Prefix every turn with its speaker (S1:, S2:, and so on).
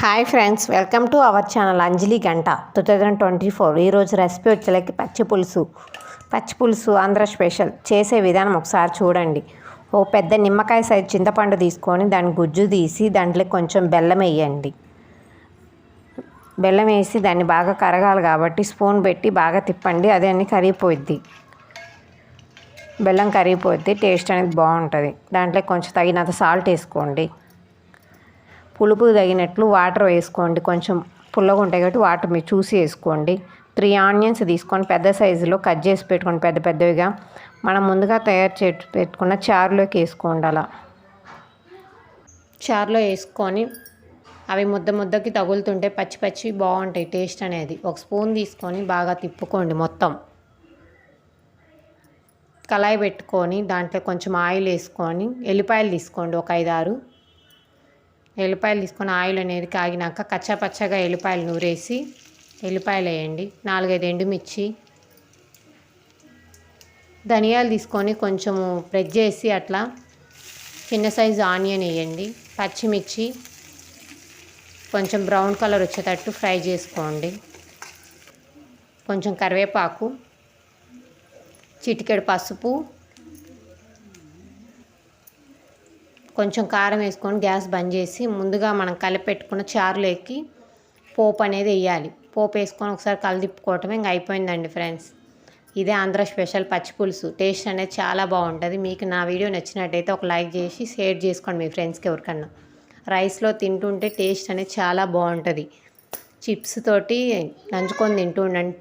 S1: Hi friends welcome to our channel Anjali Ganta two thousand twenty four ఈరోజు recipe వచ్చేలకి పచ్చి పులుసు. పచ్చి పులుసు ఆంధ్ర స్పెషల్ చేసే విధానం ఒకసారి చూడండి. ఓ పెద్ద నిమ్మకాయ సైజ్ చింతపండు తీసుకొని దాని గుజ్జు తీసి దాంట్లో కొంచెం బెల్లం వేయండి. బెల్లం వేసి దాన్ని బాగా కరగాలి కాబట్టి స్పూన్ పెట్టి బాగా తిప్పండి అదే అన్ని కరిగిపోద్ది బెల్లం కరిగిపోద్ది టేస్ట్ అనేది బాగుంటుంది. దాంట్లో కొంచెం తగినంత సాల్ట్ వేసుకోండి. పులుపు తగినట్లు వాటర్ వేసుకోండి. కొంచెం పుల్లగా ఉంటాయి కాబట్టి వాటర్ మీరు చూసి వేసుకోండి. త్రీ ఆనియన్స్ తీసుకొని పెద్ద సైజులో కట్ చేసి పెట్టుకోండి. పెద్ద పెద్దవిగా మనం ముందుగా తయారు చే పెట్టుకున్న చారులోకి వేసుకోండి అలా. చారులో వేసుకొని అవి ముద్ద ముద్దకి తగులుతుంటే పచ్చి పచ్చి బాగుంటాయి టేస్ట్ అనేది. ఒక స్పూన్ తీసుకొని బాగా తిప్పుకోండి మొత్తం. కళాయి పెట్టుకొని దాంట్లో కొంచెం ఆయిల్ వేసుకొని ఎల్లిపాయలు తీసుకోండి ఒక ఐదారు. ఎల్లిపాయలు తీసుకొని ఆయిల్ అనేది కాగినాక కచ్చా పచ్చగా ఎల్లిపాయలు నూరేసి ఎల్లిపాయలు వేయండి. నాలుగైదు ఎండుమిర్చి ధనియాలు తీసుకొని కొంచెము ప్రెస్ చేసి అట్లా చిన్న సైజు ఆనియన్ వేయండి. పచ్చిమిర్చి కొంచెం బ్రౌన్ కలర్ వచ్చేటట్టు ఫ్రై చేసుకోండి. కొంచెం కరివేపాకు చిటికెడు పసుపు కొంచెం కారం వేసుకొని గ్యాస్ బంద్ చేసి ముందుగా మనం కలిపెట్టుకున్న చారులోకి పోపు అనేది వేయాలి. పోపు వేసుకొని ఒకసారి కలిదిప్పుకోవటమే ఇంకా అయిపోయిందండి ఫ్రెండ్స్. ఇదే ఆంధ్ర స్పెషల్ పచ్చి పులుసు. టేస్ట్ అనేది చాలా బాగుంటుంది. మీకు నా వీడియో నచ్చినట్టయితే ఒక లైక్ చేసి షేర్ చేసుకోండి మీ ఫ్రెండ్స్కి ఎవరికన్నా. రైస్లో తింటుంటే టేస్ట్ అనేది చాలా బాగుంటుంది. చిప్స్ తోటి నంచుకొని తింటూ ఉండండి.